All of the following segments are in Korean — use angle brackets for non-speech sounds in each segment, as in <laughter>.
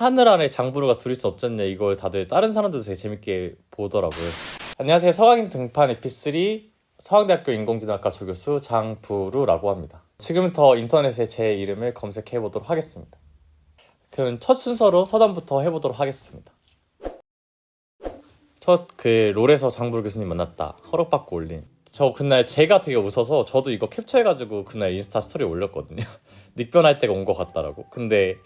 하늘 아래 장부르가 둘일 수 없잖냐 이걸 다들 다른 사람들도 되게 재밌게 보더라고요. 안녕하세요. 서강인 등판 에피3 서강대학교 인공지능학과 조교수 장부루라고 합니다. 지금부터 인터넷에 제 이름을 검색해 보도록 하겠습니다. 그럼 첫 순서로 서단부터 해보도록 하겠습니다. 첫 그 롤에서 장부루 교수님 만났다 허락받고 올린 저 그날 제가 되게 웃어서 저도 이거 캡처해가지고 그날 인스타 스토리에 올렸거든요. <laughs> 닉변할 때가 온 것 같다라고. 근데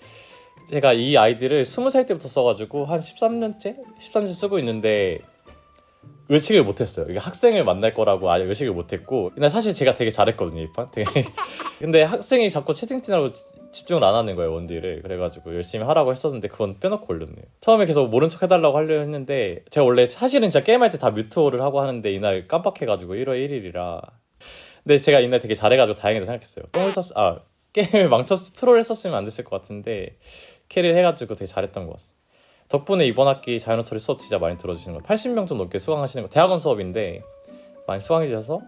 제가 이 아이디를 20살 때부터 써가지고 한 13년째? 13년째 쓰고 있는데 의식을 못했어요. 이게 학생을 만날 거라고 아예 의식을 못했고 근데 사실 제가 되게 잘했거든요 이 판. 되게 <laughs> 근데 학생이 자꾸 채팅치느라고 집중을 안 하는 거예요 원딜을 그래가지고 열심히 하라고 했었는데 그건 빼놓고 올렸네요. 처음에 계속 모른 척 해달라고 하려 했는데 제가 원래 사실은 진짜 게임할 때 다 뮤트오를 하고 하는데 이날 깜빡해가지고 1월 1일이라 근데 제가 이날 되게 잘해가지고 다행이다 생각했어요. 똥을 쳤, 아 게임을 망쳤 트롤 했었으면 안 됐을 것 같은데 캐리를 해가지고 되게 잘했던 것 같습니다. 덕분에 이번 학기 자연어 처리 수업 진짜 많이 들어주시는 거 80명 좀 넘게 수강하시는 거 대학원 수업인데 많이 수강해 주셔서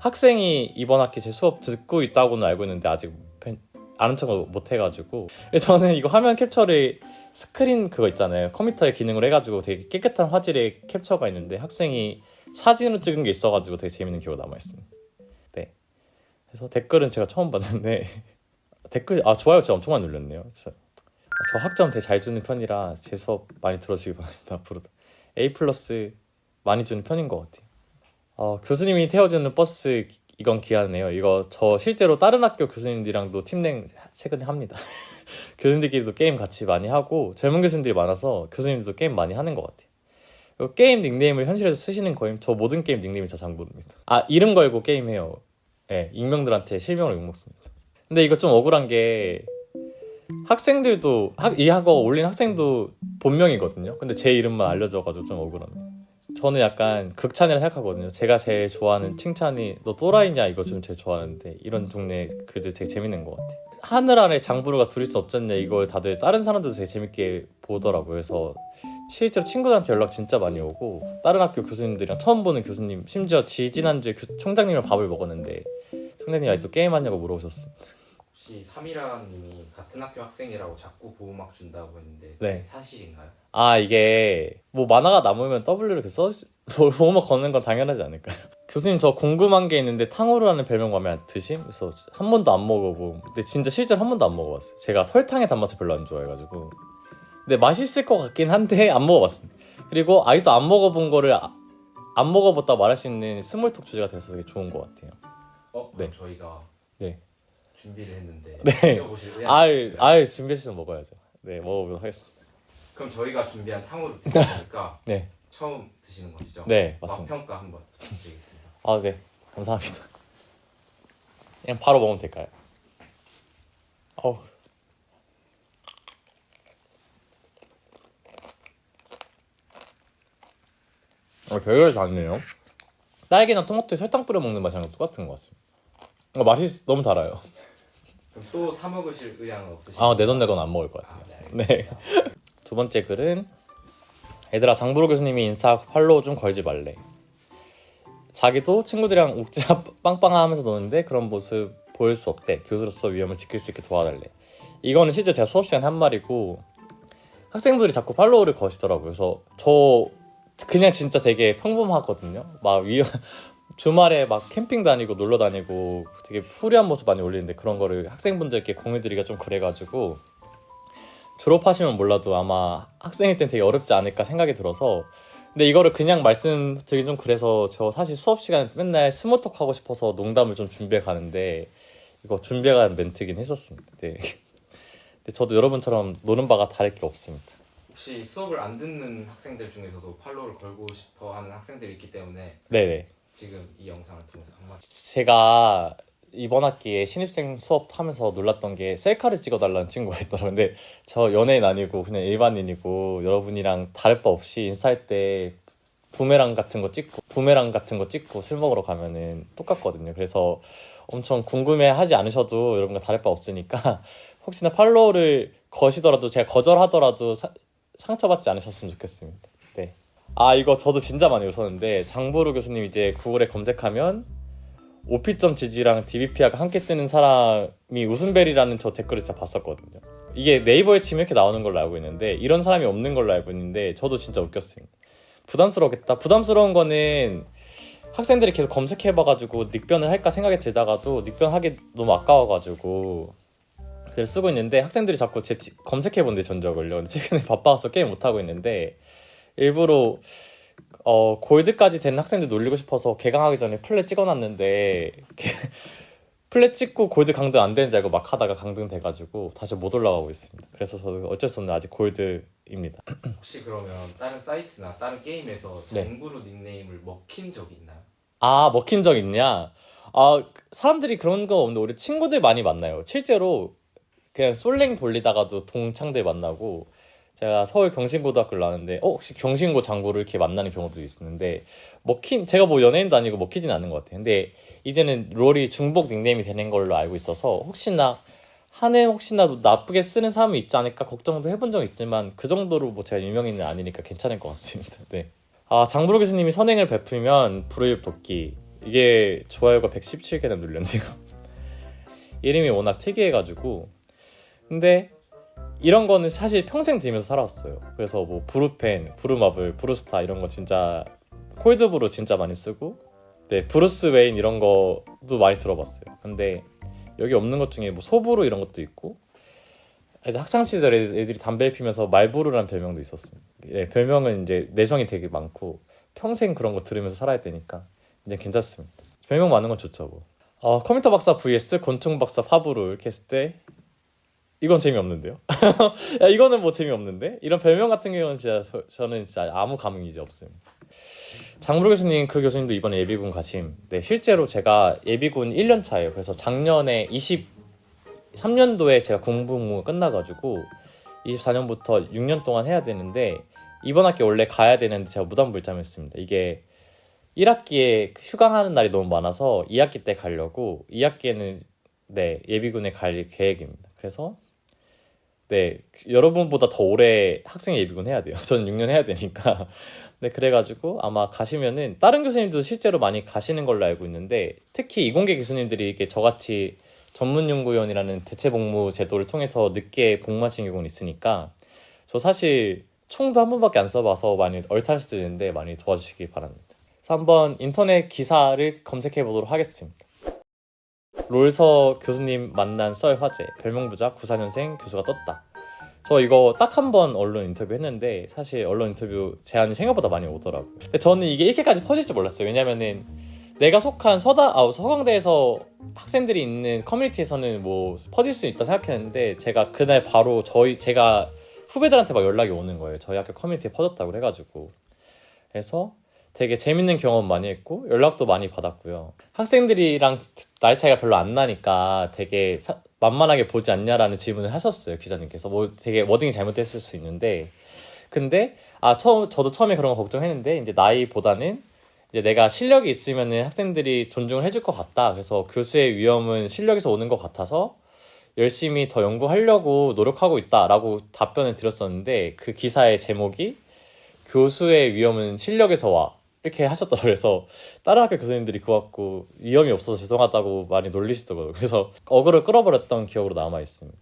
학생이 이번 학기 제 수업 듣고 있다고는 알고 있는데 아직 팬- 아는 척을 못 해가지고. 저는 이거 화면 capture를 스크린 그거 있잖아요. 컴퓨터에 기능을 해가지고 되게 깨끗한 화질의 캡처가 있는데 학생이 사진으로 찍은 게 있어가지고 되게 재밌는 기억 이 남아있습니다. 네. 그래서 댓글은 제가 처음 봤는데 댓글 아 좋아요 진짜 엄청 많이 눌렸네요 저, 저 학점 되게 잘 주는 편이라 제 수업 많이 들어주기 바랍니다 앞으로도 A 플러스 많이 주는 편인 것 같아요 어, 교수님이 태워주는 버스 이건 기하네요. 이거 저 실제로 다른 학교 교수님들이랑도 팀냉 최근에 합니다. <laughs> 교수님들끼리도 게임 같이 많이 하고 젊은 교수님들이 많아서 교수님들도 게임 많이 하는 것 같아요. 게임 닉네임을 현실에서 쓰시는 거임. 저 모든 게임 닉네임이 다 장부릅니다. 아 이름 걸고 게임해요. 예, 익명들한테 실명을 욕먹습니다. 근데 이거 좀 억울한 게 학생들도 학, 이 학어 올린 학생도 본명이거든요. 근데 제 이름만 알려줘가지고 좀 억울합니다. 저는 약간 극찬이라 생각하거든요. 제가 제일 좋아하는 칭찬이 너 또라이냐 이거 좀 제일 좋아하는데 이런 종류의 글들 되게 재밌는 것 같아요. 하늘 아래 장부르가 둘일 수 없잖냐 이걸 다들 다른 사람들도 되게 재밌게 보더라고요. 그래서 실제로 친구들한테 연락 진짜 많이 오고 다른 학교 교수님들이랑 처음 보는 교수님 심지어 지지난주에 교- 총장님이랑 밥을 먹었는데 총장님이 아직도 게임하냐고 물어보셨어요. 혹시 삼이라님이 같은 학교 학생이라고 자꾸 보호막 준다고 했는데 네. 사실인가요? 아 이게 뭐 만화가 남으면 W를 이렇게 써 <laughs> 보호막 걷는 건 당연하지 않을까요? <laughs> 교수님 저 궁금한 게 있는데 탕후루라는 별명 마음에 안 드심? 그래서 한 번도 안 먹어보고 근데 진짜 실제로 한 번도 안 먹어봤어요 제가 설탕의 단맛을 별로 안 좋아해가지고 근데 맛있을 것 같긴 한데 <laughs> 안 먹어봤습니다 그리고 아직도 안 먹어본 거를 아- 안 먹어봤다 말할 수 있는 스몰톡 주제가 돼서 되게 좋은 것 같아요 어? 네. 저희가 네. 준비를 했는데 네. 드셔보실 <laughs> 아유? 아유 준비했으면 먹어야죠 네 먹어보도록 하겠습니다 그럼 저희가 준비한 탕후루 <laughs> 드시니까 네. 처음 드시는 것이죠? 네 맞습니다 맛평가 한번 드리겠습니다 아, 네. 감사합니다. 그냥 바로 먹으면 될까요? 어우. 어, 별별 좋네요. 딸기나 토마토에 설탕 뿌려 먹는 맛이랑 똑같은 것 같습니다. 어, 맛이 너무 달아요. 그럼 또 사 먹으실 의향은 없으신가요? 아, 내 돈 내건 안 먹을 것 같아요. 아, 네. 네. 두 번째 글은 얘들아 장부로 교수님이 인스타 팔로우 좀 걸지 말래. 자기도 친구들이랑 옥자 <laughs> 빵빵하면서 노는데 그런 모습 보일 수 없대. 교수로서 위험을 지킬 수 있게 도와달래. 이거는 실제 제가 수업 시간에 한 말이고 학생들이 자꾸 팔로우를 거시더라고요. 그래서 저 그냥 진짜 되게 평범하거든요. 막 위, 주말에 막 캠핑 다니고 놀러 다니고 되게 후리한 모습 많이 올리는데 그런 거를 학생분들께 공유드리기가 좀 그래가지고 졸업하시면 몰라도 아마 학생일 땐 되게 어렵지 않을까 생각이 들어서 근데 이거를 그냥 말씀드리기 좀 그래서 저 사실 수업 시간에 맨날 스모톡 하고 싶어서 농담을 좀 준비해 가는데 이거 준비해 가는 멘트긴 했었습니다. 네. 근데 저도 여러분처럼 노는 바가 다를 게 없습니다. 혹시 수업을 안 듣는 학생들 중에서도 팔로우를 걸고 싶어 하는 학생들이 있기 때문에 네네. 지금 이 영상을 통해서 한마디 제가 이번 학기에 신입생 수업 하면서 놀랐던 게 셀카를 찍어달라는 친구가 있더라고요. 근데 저 연예인 아니고 그냥 일반인이고 여러분이랑 다를 바 없이 인스타할 때 부메랑 같은 거 찍고 부메랑 같은 거 찍고 술 먹으러 가면은 똑같거든요. 그래서 엄청 궁금해하지 않으셔도 여러분과 다를 바 없으니까 <laughs> 혹시나 팔로우를 거시더라도 제가 거절하더라도 사- 상처받지 않으셨으면 좋겠습니다. 네. 아 이거 저도 진짜 많이 웃었는데 장보루 교수님 이제 구글에 검색하면 오피점 지지랑 DBP가 함께 뜨는 사람이 웃음벨이라는 저 댓글을 진짜 봤었거든요. 이게 네이버에 치면 이렇게 나오는 걸로 알고 있는데 이런 사람이 없는 걸로 알고 있는데 저도 진짜 웃겼어요. 부담스럽겠다. 부담스러운 거는 학생들이 계속 검색해봐가지고 닉변을 할까 생각이 들다가도 닉변하기 너무 아까워가지고 쓰고 있는데 학생들이 자꾸 제 티- 검색해본대 전적을요. 최근에 <laughs> 바빠서 게임 못하고 있는데 일부러 어 골드까지 된 학생들 놀리고 싶어서 개강하기 전에 플랫 찍어놨는데 개- <laughs> 플랫 찍고 골드 강등 안 되는 줄 알고 막 하다가 강등 돼가지고 다시 못 올라가고 있습니다. 그래서 저도 어쩔 수 없는 아직 골드입니다. <clears throat> 혹시 그러면 다른 사이트나 다른 게임에서 네. 정구루 닉네임을 먹힌 적 있나요? 아 먹힌 적 있냐? 아 사람들이 그런 거 없는데 우리 친구들 많이 만나요. 실제로 그냥 솔랭 돌리다가도 동창들 만나고 제가 서울 경신고등학교를 나왔는데 어 혹시 경신고 장구를 이렇게 만나는 경우도 있는데 먹힌 제가 뭐 연예인도 아니고 먹히진 않는 것 같아요. 근데 이제는 롤이 중복 닉네임이 되는 걸로 알고 있어서 혹시나 한해 혹시나 뭐 나쁘게 쓰는 사람이 있지 않을까 걱정도 해본 적 있지만 그 정도로 뭐 제가 유명인은 아니니까 괜찮을 것 같습니다. <laughs> 네. 아 장부로 교수님이 선행을 베풀면 불을 돕기 이게 좋아요가 117개나 눌렸네요. <laughs> 이름이 워낙 특이해가지고 근데 이런 거는 사실 평생 들으면서 살아왔어요. 그래서 뭐 브루펜, 브루마블, 브루스타 이런 거 진짜 콜드브루 진짜 많이 쓰고 네 브루스 웨인 이런 거도 많이 들어봤어요. 근데 여기 없는 것 중에 뭐 소브루 이런 것도 있고 이제 학창 시절에 애들이 담배를 피면서 말부루라는 별명도 있었어요. 예, 별명은 이제 내성이 되게 많고 평생 그런 거 들으면서 살아야 되니까 이제 괜찮습니다. 별명 많은 건 좋죠 뭐. 어, 컴퓨터 박사 vs 곤충 박사 파브루 이렇게 했을 때 이건 재미없는데요. <laughs> 야, 이거는 뭐 재미없는데 이런 별명 같은 경우는 진짜 저, 저는 진짜 아무 감흥이 이제 없습니다. 장무르 교수님 그 교수님도 이번에 예비군 가심. 네 실제로 제가 예비군 1년 차예요. 그래서 작년에 23년도에 제가 군복무 끝나가지고 24년부터 6년 동안 해야 되는데 이번 학기 원래 가야 되는데 제가 무단불참했습니다. 이게 1학기에 휴강하는 날이 너무 많아서 2학기 때 가려고 2학기에는 네 예비군에 갈 계획입니다. 그래서 네 여러분보다 더 오래 학생 예비군 해야 돼요. <laughs> 저는 6년 해야 되니까. 네 그래가지고 아마 가시면은 다른 교수님도 실제로 많이 가시는 걸로 알고 있는데 특히 이공계 교수님들이 이렇게 저같이 전문연구위원이라는 대체복무 제도를 통해서 늦게 복무하시는 경우는 있으니까 저 사실 총도 한 번밖에 안 써봐서 많이 얼탈 수도 있는데 많이 도와주시기 바랍니다. 그래서 한번 인터넷 기사를 검색해 보도록 하겠습니다. 롤서 교수님 만난 썰 화제 별명부자 94년생 교수가 떴다. 저 이거 딱 한 번 언론 인터뷰 했는데 사실 언론 인터뷰 제안이 생각보다 많이 오더라고요. 근데 저는 이게 이렇게까지 퍼질 줄 몰랐어요. 왜냐면은 내가 속한 서다 아, 서강대에서 학생들이 있는 커뮤니티에서는 뭐 퍼질 수 있다 생각했는데 제가 그날 바로 저희 제가 후배들한테 막 연락이 오는 거예요. 저희 학교 커뮤니티에 퍼졌다고 해가지고 그래서 되게 재밌는 경험 많이 했고 연락도 많이 받았고요. 학생들이랑 나이 차이가 별로 안 나니까 되게 사- 만만하게 보지 않냐라는 질문을 하셨어요 기자님께서 뭐 되게 워딩이 잘못됐을 수 있는데 근데 아 처음 저도 처음에 그런 거 걱정했는데 이제 나이보다는 이제 내가 실력이 있으면은 학생들이 존중을 해줄 것 같다. 그래서 교수의 위험은 실력에서 오는 것 같아서 열심히 더 연구하려고 노력하고 있다라고 답변을 드렸었는데 그 기사의 제목이 교수의 위험은 실력에서 와 이렇게 하셨더라고요. 그래서 다른 학교 교수님들이 그거 갖고 위험이 없어서 죄송하다고 많이 놀리시더라고요. 그래서 어그를 끌어버렸던 기억으로 남아 있습니다.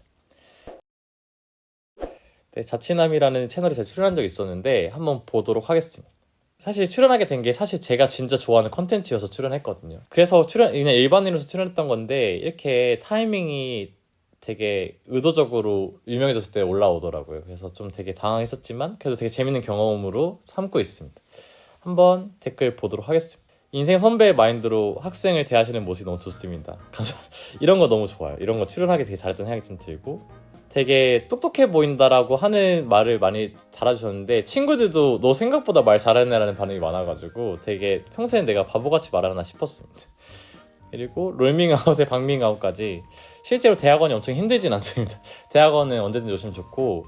네, 자취남이라는 채널에 제가 출연한 적이 있었는데 한번 보도록 하겠습니다. 사실 출연하게 된 게 사실 제가 진짜 좋아하는 컨텐츠여서 출연했거든요. 그래서 출연 그냥 일반인으로서 출연했던 건데 이렇게 타이밍이 되게 의도적으로 유명해졌을 때 올라오더라고요. 그래서 좀 되게 당황했었지만 그래도 되게 재밌는 경험으로 삼고 있습니다. 한번 댓글 보도록 하겠습니다. 인생 선배의 마인드로 학생을 대하시는 모습이 너무 좋습니다. 감사. <laughs> 이런 거 너무 좋아요. 이런 거 출연하게 되게 잘했다는 생각이 좀 들고 되게 똑똑해 보인다라고 하는 말을 많이 달아주셨는데 친구들도 너 생각보다 말 잘하네라는 반응이 많아가지고 되게 평소에 내가 바보같이 말하나 싶었습니다. 그리고 롤밍아웃의 박밍아웃까지 실제로 대학원이 엄청 힘들진 않습니다. <laughs> 대학원은 언제든지 오시면 좋고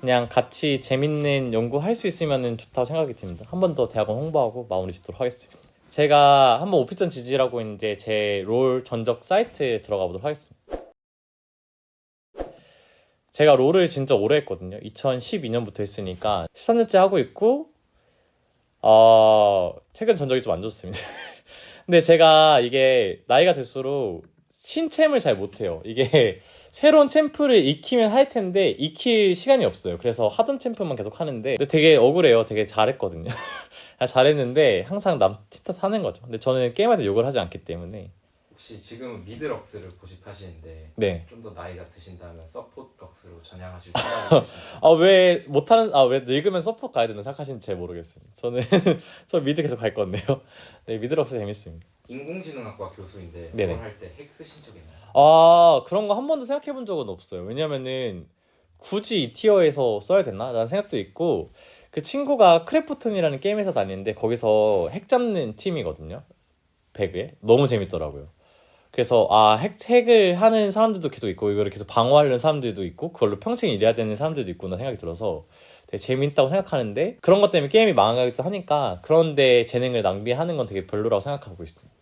그냥 같이 재밌는 연구할 수 있으면 좋다고 생각이 듭니다. 한 번 더 대학원 홍보하고 마무리 짓도록 하겠습니다. 제가 한번 오피전 지지라고 이제 제 롤 전적 사이트에 들어가 보도록 하겠습니다. 제가 롤을 진짜 오래 했거든요. 2012년부터 했으니까 13년째 하고 있고 어, 최근 전적이 좀 안 좋습니다. <laughs> 근데 제가 이게 나이가 들수록 신챔을 잘 못해요. 이게 새로운 챔프를 익히면 할 텐데 익힐 시간이 없어요. 그래서 하던 챔프만 계속 하는데 되게 억울해요. 되게 잘했거든요. <laughs> 아, 잘했는데 항상 남 틱탁 하는 거죠. 근데 저는 게임할 때 욕을 하지 않기 때문에 혹시 지금 미드럭스를 고집하시는데 네. 좀 더 나이가 드신다면 서포트럭스로 전향하실 <laughs> 생각이 있으신가요? 아왜 못하는 아 왜 늙으면 서포트 가야 된다 생각하시는지 잘 모르겠습니다. 저는 <laughs> 저 미드 계속 갈 건데요. 네 미드럭스 재밌습니다. 인공지능학과 교수인데 네네. 그걸 할 때 핵 쓰신 적 있나요? 아 그런 거 한 번도 생각해 본 적은 없어요. 왜냐면은 굳이 이 티어에서 써야 되나? 라는 생각도 있고 그 친구가 크래프톤이라는 게임 회사 다니는데 거기서 핵 잡는 팀이거든요. 배그에 너무 재밌더라고요. 그래서 아 핵, 핵을 하는 사람들도 계속 있고 이거를 계속 방어하려는 사람들도 있고 그걸로 평생 일해야 되는 사람들도 있구나 생각이 들어서 되게 재밌다고 생각하는데 그런 것 때문에 게임이 망하기도 하니까 그런데 재능을 낭비하는 건 되게 별로라고 생각하고 있습니다.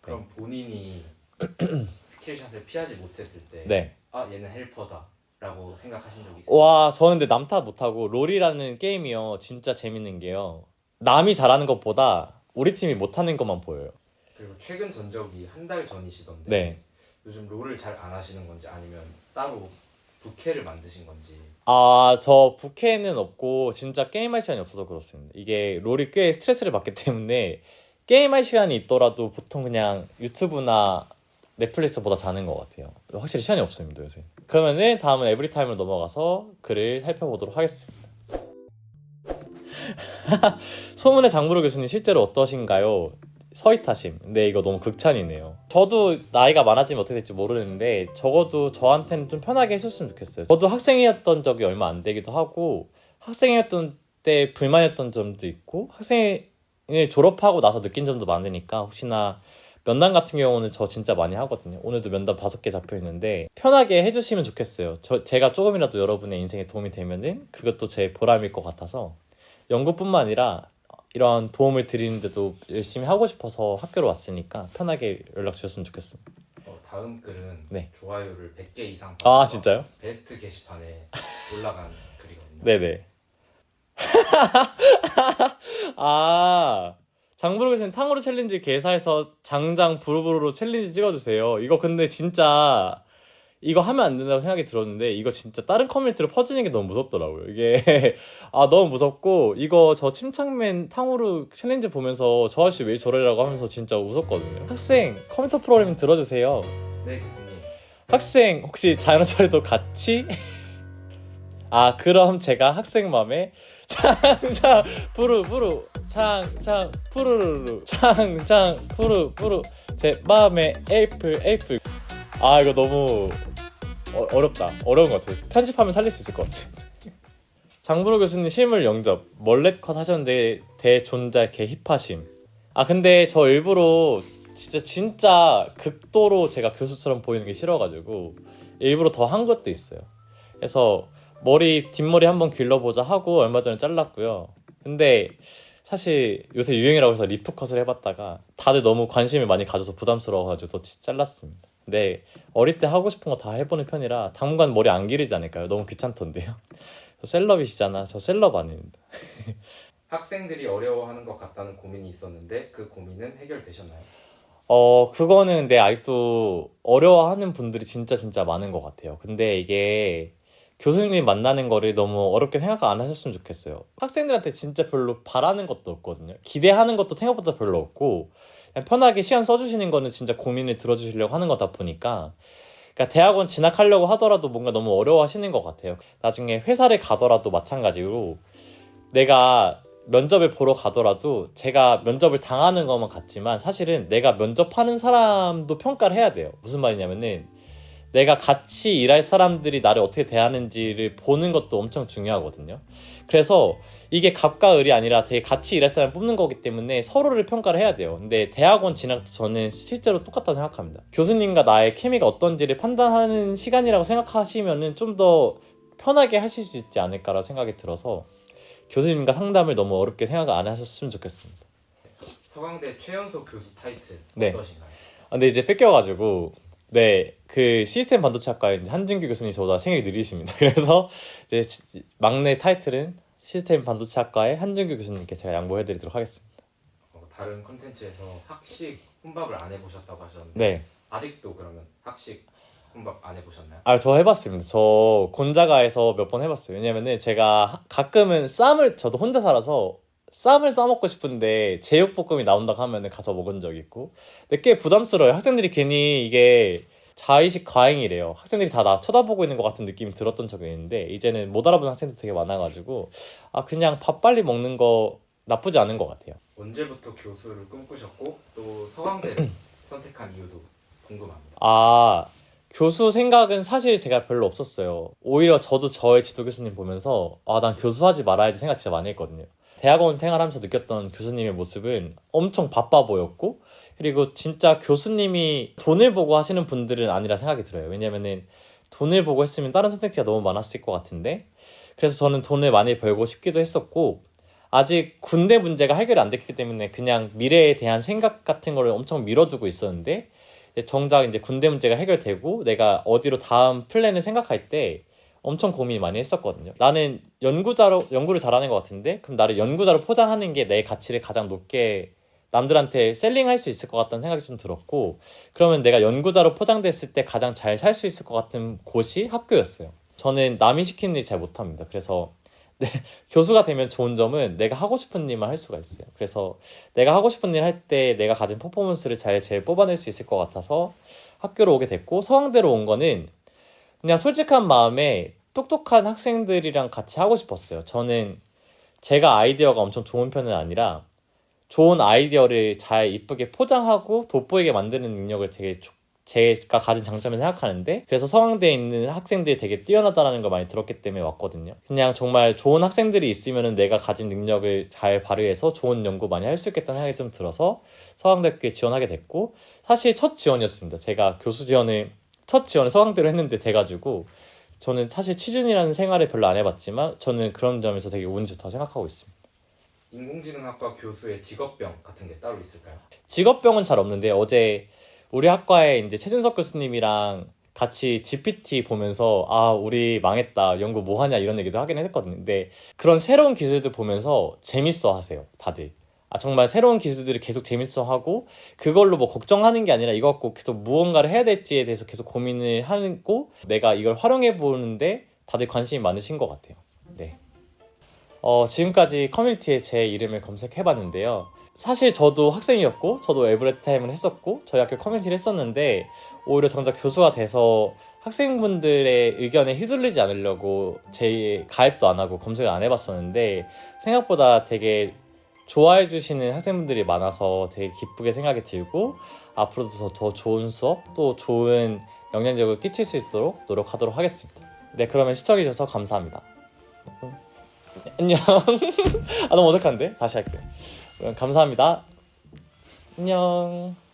그럼 본인이 <clears throat> 스킬샷을 피하지 못했을 때 네. 아 얘는 헬퍼다라고 생각하신 적이 있어요? 와, 저는 근데 남탓 못하고 롤이라는 게임이요. 진짜 재밌는 게요. 남이 잘하는 것보다 우리 팀이 못하는 것만 보여요. 그리고 최근 전적이 한 달 전이시던데 네. 요즘 롤을 잘 안 하시는 건지 아니면 따로 부캐를 만드신 건지 아, 저 부캐는 없고 진짜 게임할 시간이 없어서 그렇습니다. 이게 롤이 꽤 스트레스를 받기 때문에 게임할 시간이 있더라도 보통 그냥 유튜브나 넷플릭스보다 자는 것 같아요. 확실히 시간이 없습니다, 요새. 그러면은 다음은 에브리타임으로 넘어가서 글을 살펴보도록 하겠습니다. <laughs> 소문의 장무로 교수님 실제로 어떠신가요? 서희타심. 근데 이거 너무 극찬이네요. 저도 나이가 많아지면 어떻게 될지 모르는데 적어도 저한테는 좀 편하게 해줬으면 좋겠어요. 저도 학생이었던 적이 얼마 안 되기도 하고 학생이었던 때 불만이었던 점도 있고 학생을 졸업하고 나서 느낀 점도 많으니까 혹시나 면담 같은 경우는 저 진짜 많이 하거든요. 오늘도 면담 다섯 개 잡혀 있는데 편하게 해주시면 좋겠어요. 저 제가 조금이라도 여러분의 인생에 도움이 되면은 그것도 제 보람일 것 같아서 연구뿐만 아니라 이런 도움을 드리는데도 열심히 하고 싶어서 학교로 왔으니까 편하게 연락 주셨으면 좋겠습니다. 어, 다음 글은 네. 좋아요를 100개 이상 아 진짜요? 베스트 게시판에 <laughs> 올라간 글이거든요. 네네. <laughs> 아 장부르 교수님 탕후루 챌린지 개사해서 장장 부르부르로 챌린지 찍어주세요. 이거 근데 진짜 이거 하면 안 된다고 생각이 들었는데 이거 진짜 다른 커뮤니티로 퍼지는 게 너무 무섭더라고요. 이게 <laughs> 아 너무 무섭고 이거 저 침착맨 탕후루 챌린지 보면서 저 아저씨 왜 저래라고 하면서 진짜 웃었거든요. 학생 컴퓨터 프로그래밍 들어주세요. 네 교수님. 학생 혹시 자연스레도 같이? <laughs> 아 그럼 제가 학생 맘에 창창 푸르 푸르 창창 푸르르르 창창 푸르 푸르 제 마음에 에이플 에이플 아 이거 너무 어, 어렵다 어려운 것 같아요 편집하면 살릴 수 있을 것 같아요 <laughs> 장부로 교수님 실물 영접 멀렛 컷 하셨는데 대존자 개 힙하심 아 근데 저 일부러 진짜 진짜 극도로 제가 교수처럼 보이는 게 싫어가지고 일부러 더 한 것도 있어요. 그래서 머리 뒷머리 한번 길러보자 하고 얼마 전에 잘랐고요. 근데 사실 요새 유행이라고 해서 리프 컷을 해봤다가 다들 너무 관심을 많이 가져서 부담스러워가지고 더 잘랐습니다. 근데 어릴 때 하고 싶은 거 다 해보는 편이라 당분간 머리 안 기르지 않을까요? 너무 귀찮던데요. <laughs> 저 셀럽이시잖아. 저 셀럽 아닙니다. <laughs> 학생들이 어려워하는 것 같다는 고민이 있었는데 그 고민은 해결되셨나요? 어, 그거는 근데 아직도 어려워하는 분들이 진짜 진짜 많은 것 같아요. 근데 이게 교수님 만나는 거를 너무 어렵게 생각 안 하셨으면 좋겠어요. 학생들한테 진짜 별로 바라는 것도 없거든요. 기대하는 것도 생각보다 별로 없고, 편하게 시간 써주시는 거는 진짜 고민을 들어주시려고 하는 거다 보니까, 그러니까 대학원 진학하려고 하더라도 뭔가 너무 어려워하시는 것 같아요. 나중에 회사를 가더라도 마찬가지로, 내가 면접을 보러 가더라도 제가 면접을 당하는 것만 같지만 사실은 내가 면접하는 사람도 평가를 해야 돼요. 무슨 말이냐면은 내가 같이 일할 사람들이 나를 어떻게 대하는지를 보는 것도 엄청 중요하거든요. 그래서 이게 갑과 을이 아니라 되게 같이 일할 사람 뽑는 거기 때문에 서로를 평가를 해야 돼요. 근데 대학원 진학도 저는 실제로 똑같다고 생각합니다. 교수님과 나의 케미가 어떤지를 판단하는 시간이라고 생각하시면은 좀 더 편하게 하실 수 있지 않을까라고 생각이 들어서 교수님과 상담을 너무 어렵게 생각 안 하셨으면 좋겠습니다. 서강대 최연소 교수 타이틀 네. 어떠신가요? 아, 근데 이제 뺏겨가지고 네 그 시스템 반도체 학과에 이제 한준규 교수님 저보다 생일이 느리십니다. <laughs> 그래서 이제 지- 막내 타이틀은 시스템 반도체 학과의 한준규 교수님께 제가 양보해드리도록 하겠습니다. 어, 다른 컨텐츠에서 학식 혼밥을 안 해보셨다고 하셨는데 네. 아직도 그러면 학식 혼밥 안 해보셨나요? 아, 저 해봤습니다. 저 곤자가에서 몇 번 해봤어요. 왜냐면은 제가 하- 가끔은 쌈을 저도 혼자 살아서 쌈을 싸 먹고 싶은데 제육볶음이 나온다고 하면은 가서 먹은 적이 있고. 근데 꽤 부담스러워요. 학생들이 괜히 이게 자의식 과잉이래요. 학생들이 다 나 쳐다보고 있는 것 같은 느낌이 들었던 적이 있는데 이제는 못 알아보는 학생들 되게 많아가지고 아 그냥 밥 빨리 먹는 거 나쁘지 않은 것 같아요. 언제부터 교수를 꿈꾸셨고 또 서강대를 <clears throat> 선택한 이유도 궁금합니다. 아, 교수 생각은 사실 제가 별로 없었어요. 오히려 저도 저의 지도 교수님 보면서, 아, 난 교수하지 말아야지 생각 진짜 많이 했거든요. 대학원 생활하면서 느꼈던 교수님의 모습은 엄청 바빠 보였고, 그리고 진짜 교수님이 돈을 보고 하시는 분들은 아니라 생각이 들어요. 왜냐면은 돈을 보고 했으면 다른 선택지가 너무 많았을 것 같은데, 그래서 저는 돈을 많이 벌고 싶기도 했었고, 아직 군대 문제가 해결이 안 됐기 때문에 그냥 미래에 대한 생각 같은 거를 엄청 밀어두고 있었는데, 정작 이제 군대 문제가 해결되고 내가 어디로 다음 플랜을 생각할 때 엄청 고민 많이 했었거든요. 나는 연구자로 연구를 잘하는 것 같은데 그럼 나를 연구자로 포장하는 게 내 가치를 가장 높게 남들한테 셀링할 수 있을 것 같다는 생각이 좀 들었고 그러면 내가 연구자로 포장됐을 때 가장 잘 살 수 있을 것 같은 곳이 학교였어요. 저는 남이 시키는 일 잘 못합니다. 그래서 <laughs> 네, 교수가 되면 좋은 점은 내가 하고 싶은 일만 할 수가 있어요. 그래서 내가 하고 싶은 일 할 때 내가 가진 퍼포먼스를 잘 제일 뽑아낼 수 있을 것 같아서 학교로 오게 됐고 서강대로 온 거는 그냥 솔직한 마음에 똑똑한 학생들이랑 같이 하고 싶었어요. 저는 제가 아이디어가 엄청 좋은 편은 아니라 좋은 아이디어를 잘 이쁘게 포장하고 돋보이게 만드는 능력을 되게 조- 제가 가진 장점을 생각하는데 그래서 서강대에 있는 학생들이 되게 뛰어나다라는 걸 많이 들었기 때문에 왔거든요. 그냥 정말 좋은 학생들이 있으면 내가 가진 능력을 잘 발휘해서 좋은 연구 많이 할 수 있겠다는 생각이 좀 들어서 서강대학교에 지원하게 됐고 사실 첫 지원이었습니다. 제가 교수 지원을 첫 지원을 서강대로 했는데 돼가지고 저는 사실 취준이라는 생활을 별로 안 해봤지만 저는 그런 점에서 되게 운이 좋다고 생각하고 있습니다. 인공지능학과 교수의 직업병 같은 게 따로 있을까요? 직업병은 잘 없는데 어제 우리 학과에 이제 최준석 교수님이랑 같이 GPT 보면서 아 우리 망했다 연구 뭐 하냐 이런 얘기도 하긴 했거든요. 근데 그런 새로운 기술들 보면서 재밌어 하세요 다들. 아 정말 새로운 기술들을 계속 재밌어 하고 그걸로 뭐 걱정하는 게 아니라 이거 갖고 계속 무언가를 해야 될지에 대해서 계속 고민을 하고 내가 이걸 활용해 보는데 다들 관심이 많으신 것 같아요. 네. 어, 지금까지 커뮤니티에 제 이름을 검색해 봤는데요. 사실 저도 학생이었고 저도 에브레타임을 했었고 저희 학교 커뮤니티를 했었는데 오히려 정작 교수가 돼서 학생분들의 의견에 휘둘리지 않으려고 제 가입도 안 하고 검색을 안 해봤었는데 생각보다 되게 좋아해 주시는 학생분들이 많아서 되게 기쁘게 생각이 들고 앞으로도 더, 더 좋은 수업 또 좋은 영향력을 끼칠 수 있도록 노력하도록 하겠습니다. 네 그러면 시청해 주셔서 감사합니다. 안녕. <laughs> 아 너무 어색한데 다시 할게요. 감사합니다. 안녕.